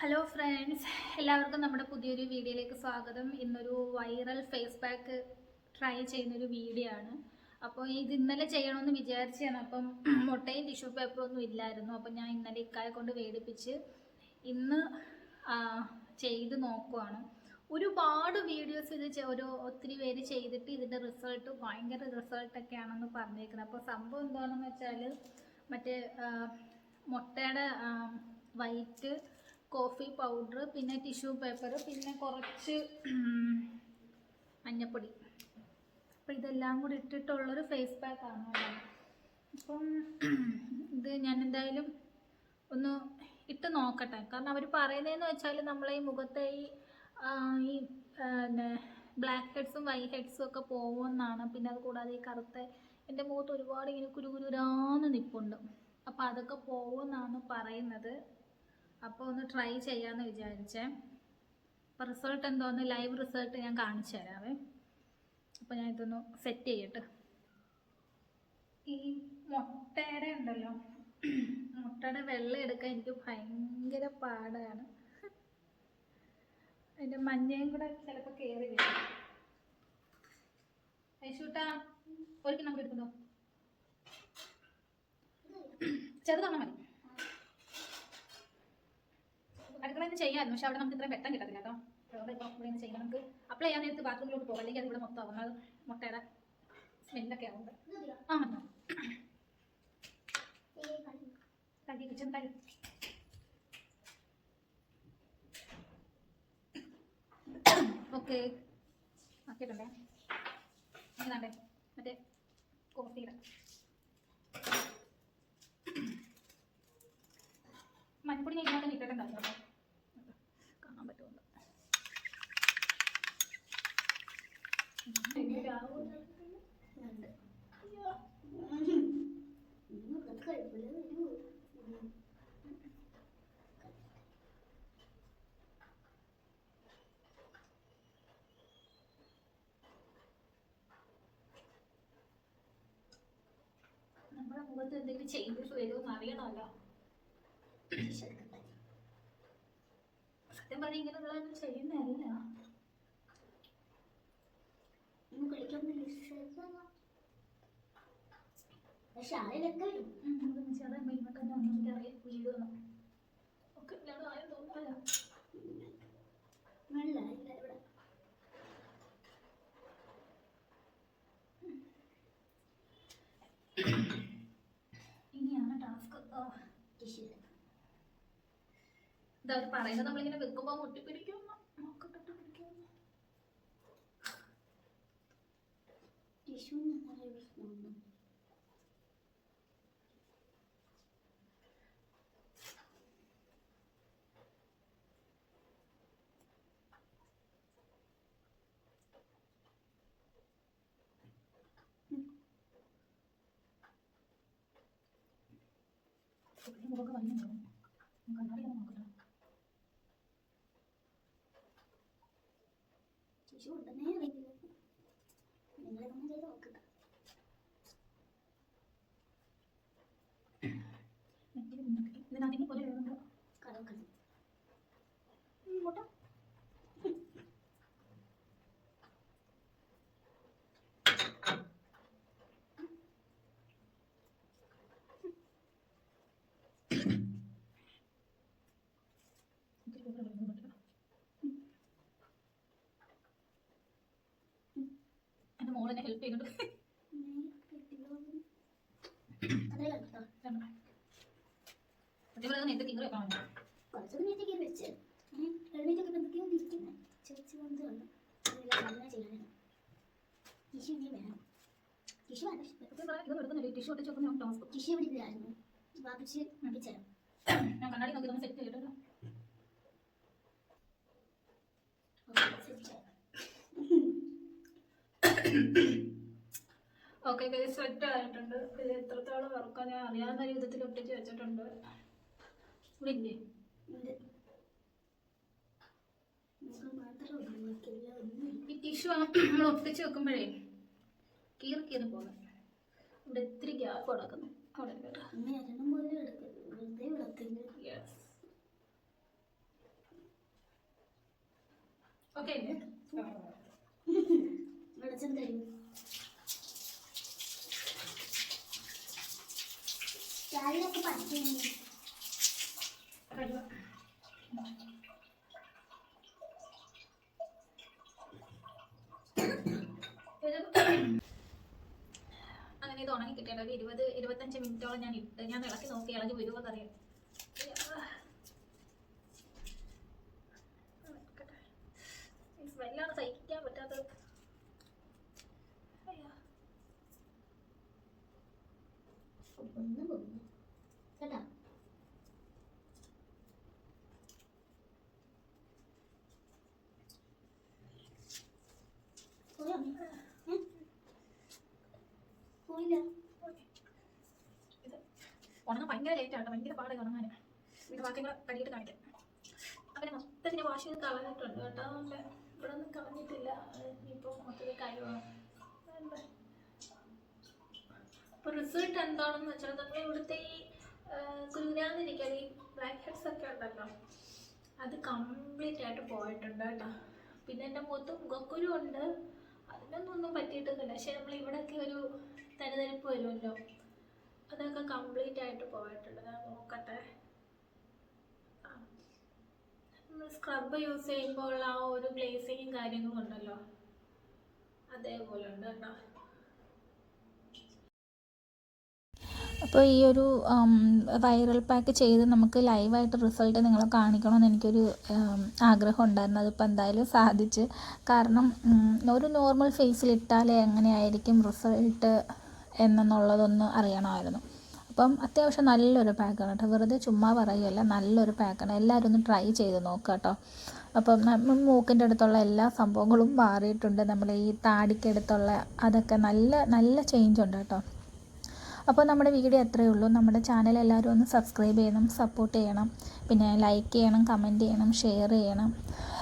Hello friends എല്ലാവർക്കും നമ്മുടെ പുതിയൊരു വീഡിയോയിലേക്ക് സ്വാഗതം. ഇന്നൊരു വൈറൽ ഫേസ് പാക്ക് ട്രൈ ചെയ്യുന്നൊരു വീഡിയോ ആണ്. അപ്പോൾ ഇത് ഇന്നലെ ചെയ്യണമെന്ന് വിചാരിച്ചാണ് അപ്പം മുട്ടയും ടിഷ്യൂ പേപ്പറും ഒന്നും ഇല്ലായിരുന്നു. അപ്പം ഞാൻ ഇന്നലെ ഇക്കായെ കൊണ്ട് വേടിപ്പിച്ച് ഇന്ന് ചെയ്ത് നോക്കുവാണ്. ഒരുപാട് വീഡിയോസ് ഇത് ഒരു ഒത്തിരി പേര് ചെയ്തിട്ട് ഇതിന്റെ റിസൾട്ട് ഭയങ്കര റിസൾട്ടൊക്കെ ആണെന്ന് പറഞ്ഞേക്കുന്നത് അപ്പോൾ സംഭവം എന്താണെന്ന് വെച്ചാൽ മറ്റേ മുട്ടയുടെ വൈറ്റ് കോഫി പൗഡർ പിന്നെ ടിഷ്യൂ പേപ്പർ പിന്നെ കുറച്ച് മഞ്ഞപ്പൊടി. അപ്പോൾ ഇതെല്ലാം കൂടി ഇട്ടിട്ടുള്ളൊരു ഫേസ് പാക്ക് ആണ്. അപ്പം ഇത് ഞാൻ എന്തായാലും ഒന്ന് ഇട്ട് നോക്കട്ടെ. കാരണം അവർ പറയുന്നതെന്ന് വെച്ചാൽ നമ്മളെ ഈ മുഖത്തെ ഈ ഈ ബ്ലാക്ക് ഹെഡ്സും വൈറ്റ് ഹെഡ്സും ഒക്കെ പോകുമെന്നാണ് പിന്നെ അത് കൂടാതെ ഈ കറുത്ത എന്റെ മുഖത്ത് ഒരുപാട് ഇങ്ങനെ കുരുകുരുരാന്ന് നിൽപ്പുണ്ട് അപ്പോൾ അതൊക്കെ പോകുമെന്നാണ് പറയുന്നത്. അപ്പോൾ ഒന്ന് ട്രൈ ചെയ്യാമെന്ന് വിചാരിച്ചേ. അപ്പോൾ റിസൾട്ട് എന്തോന്ന്? ലൈവ് റിസൾട്ട് ഞാൻ കാണിച്ചു തരാവേ. അപ്പോൾ ഞാൻ ഇതൊന്ന് സെറ്റ് ചെയ്യട്ടെ. ഈ മുട്ടയുടെ ഉണ്ടല്ലോ. മുട്ടയുടെ വെള്ളം എടുക്കാൻ എനിക്ക് ഭയങ്കര പാടാണ്. അതിന്റെ മഞ്ഞയും കൂടെ ചിലപ്പോൾ കയറി വരും. ഐശൂട്ടാ ഒരിക്കൽ നമുക്ക് എടുക്കുന്നോ? ചെറുതാണ് മതി. അടുക്കളയിൽ ചെയ്യാമായിരുന്നു. പക്ഷെ അവിടെ നമുക്ക് ഇത്രയും വെട്ടം കിട്ടത്തില്ല കേട്ടോ. അതുകൊണ്ട് ഇപ്പോൾ ഇവിടെ നിന്ന് ചെയ്യാം. നമുക്ക് അപ്ലൈ ചെയ്യാൻ നേരത്ത് ബാത്റൂമിലോട്ട് പോകാം. അല്ലെങ്കിൽ അതിവിടെ മൊത്തം ആവും. മുട്ടയുടെ സ്മെല്ലൊക്കെ ആവും ആ മതി കഴുകി കിച്ചൺ കഴുകി. ഓക്കെ ആക്കിയിട്ടുണ്ടേ? ഇങ്ങനാണ്ടേ മറ്റേ കോഫിയുടെ. മഞ്ഞപ്പൊടി ഞാൻ ഇതിനകത്ത് ഇട്ടിട്ടുണ്ടായിരുന്നു. നമ്മുടെ മുഖത്ത് എന്തെങ്കിലും ചേഞ്ചസ് വരുമെന്ന് അറിയണമല്ലോ. സത്യം പറഞ്ഞാൽ ഇങ്ങനെയുള്ളതൊന്നും ചെയ്യുന്നതല്ല. പക്ഷെ വരും. ഒന്നും അറിയാം ഒക്കെ ആരും തോന്നില്ല ഇവിടെ. ഇനിയാണ് ടാസ്ക് ഇതാ പറയുന്നത് നമ്മളിങ്ങനെ വെക്കുമ്പോൾ മുട്ടിപ്പിടിക്കും നോക്കട്ടെ പിടിക്കും ടിഷ്യൂ നിറയെ പ്രശ്നമുണ്ട് മുഖമൊക്കെ വലിയുണ്ടാവും കണ്ണാടിയൊക്കെ നോക്കട്ടെ ടിഷ്യൂ ഉണ്ടെന്നേ അറിയില്ല ഇതിനകത്ത് ഒരു മോളെന്നെ ഹെൽപ്പ് ചെയ്യുന്നുണ്ട് അതേ കേട്ടോ സത്യം നിന്ന് എന്തൊക്കെ വെക്കാൻ കുറച്ച് നേരത്തേക്ക് വെച്ച് എഴുന്നേറ്റൊക്കെ എന്തൊക്കെയോ ഇരിക്കുന്നത് ചേച്ചി വന്ന് കണ്ടു. നല്ല ചെയ്യാനാണ് ടിഷ്യൂ ഇനി വേണം. ടിഷ്യൂ ആണ് സത്യം പറയാൻ ഇത് എടുക്കുന്നില്ല ടിഷ്യൂ ഒട്ടിച്ച് വെക്കുന്ന ഞാൻ ടാസ്ക് ടിഷ്യൂ ഇവിടെ ഇല്ലായിരുന്നു വാപ്പിച്ച് അടിച്ചേരാം ഞാൻ കണ്ണാടി നോക്കി ഒന്ന് സെറ്റ് ചെയ്തിട്ടുണ്ട് ഓക്കെ സെറ്റ് ആയിട്ടുണ്ട്. ഇത് എത്രത്തോളം വർക്കാൻ ഞാൻ അറിയാവുന്ന വിധത്തിൽ ഒട്ടിച്ച് വെച്ചിട്ടുണ്ട്. ഇവിടെ ഇല്ലേ ഈ ടിഷ്യൂ നമ്മൾ ഒട്ടിച്ച് വെക്കുമ്പോഴേ കീറി പോകുന്നു ഇവിടെ ഇത്തിരി ഗ്യാപ്പ് കിടക്കുന്നു അവിടെ പോലും ഓക്കെ വെളിച്ചം തരും. പഠിക്കുന്നു അങ്ങനെ ഇത് ഉണങ്ങി കിട്ടിയത് ഒരു ഇരുപത് ഇരുപത്തഞ്ച് മിനിറ്റോളം ഞാൻ ഇട്ട് ഞാൻ ഇളക്കി നോക്കി ഇളകി വരുമോ സ്മെല്ലാണ് സഹിക്കാൻ പറ്റാത്തത്. അയ്യോ. ഒന്നും പോകുന്നു കേട്ടോ പോയോ ഏ? പോയില്ല ഇത് ഉണങ്ങാൻ ഭയങ്കര ലേറ്റ് ആട്ടോ ഭയങ്കര പാടായി ഉണങ്ങാൻ ഇത് ബാക്കി കൂടെ കടിയിട്ട് കാണിക്കാം അങ്ങനെ മൊത്തത്തിന് വാഷ് ചെയ്ത് കളഞ്ഞിട്ടുണ്ട് കേട്ടോ. അതുകൊണ്ട് ഇവിടെ ഒന്നും കളഞ്ഞിട്ടില്ല. ഇപ്പോൾ മൊത്തത്തിൽ കഴിവാണ് റിസൾട്ട് എന്താണെന്ന് വെച്ചാൽ നമ്മൾ ഇവിടുത്തെ ഈ കുരുരാന്നിരിക്കാൻ ഈ ബ്ലാക്ക് ഹെഡ്സ് ഒക്കെ ഉണ്ടല്ലോ അത് കംപ്ലീറ്റ് ആയിട്ട് പോയിട്ടുണ്ട് കേട്ടോ. പിന്നെ എന്റെ മുഖത്ത് മുഖക്കുരു ഉണ്ട്. അതിനൊന്നും ഒന്നും പറ്റിയിട്ടൊന്നുമില്ല. പക്ഷെ നമ്മൾ ഇവിടെയൊക്കെ ഒരു തരിതരിപ്പ് വരുമല്ലോ. കംപ്ലീറ്റ് ആയിട്ട് പോയിട്ടുണ്ട്. ഞാൻ നോക്കട്ടെ. നമ്മൾ സ്ക്രബ് യൂസ് ചെയ്യുമ്പോൾ ആ ഒരു ഗ്ലേസിങ്ങും കാര്യങ്ങളും ഉണ്ടല്ലോ. അതേപോലെ ഉണ്ട് കേട്ടോ. അപ്പോൾ ഈ ഒരു വൈറൽ പാക്ക് ചെയ്ത് നമുക്ക് ലൈവായിട്ട് റിസൾട്ട് നിങ്ങളെ കാണിക്കണമെന്ന് എനിക്കൊരു ആഗ്രഹം ഉണ്ടായിരുന്നു. അതിപ്പോൾ എന്തായാലും സാധിച്ച്. കാരണം ഒരു നോർമൽ ഫേസിൽ എങ്ങനെയായിരിക്കും റിസൾട്ട് എന്നുള്ളതൊന്ന് അറിയണമായിരുന്നു. അപ്പം അത്യാവശ്യം നല്ലൊരു പാക്കാണ് കേട്ടോ. വെറുതെ ചുമ്മാ പറയുകയല്ല നല്ലൊരു പാക്കാണ് എല്ലാവരും ഒന്ന് ട്രൈ ചെയ്ത് നോക്കുക കേട്ടോ. അപ്പം മൂക്കിന്റെ അടുത്തുള്ള എല്ലാ സംഭവങ്ങളും മാറിയിട്ടുണ്ട്. നമ്മൾ ഈ താടിക്കടുത്തുള്ള അതൊക്കെ നല്ല നല്ല ചേഞ്ച് ഉണ്ട് കേട്ടോ. അപ്പോൾ നമ്മുടെ വീഡിയോ അത്രയേ ഉള്ളൂ. നമ്മുടെ ചാനൽ എല്ലാവരും ഒന്ന് സബ്സ്ക്രൈബ് ചെയ്യണം സപ്പോർട്ട് ചെയ്യണം. പിന്നെ ലൈക്ക് ചെയ്യണം കമന്റ് ചെയ്യണം ഷെയർ ചെയ്യണം.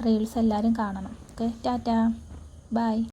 റീൽസ് എല്ലാവരും കാണണം. Okay Tata by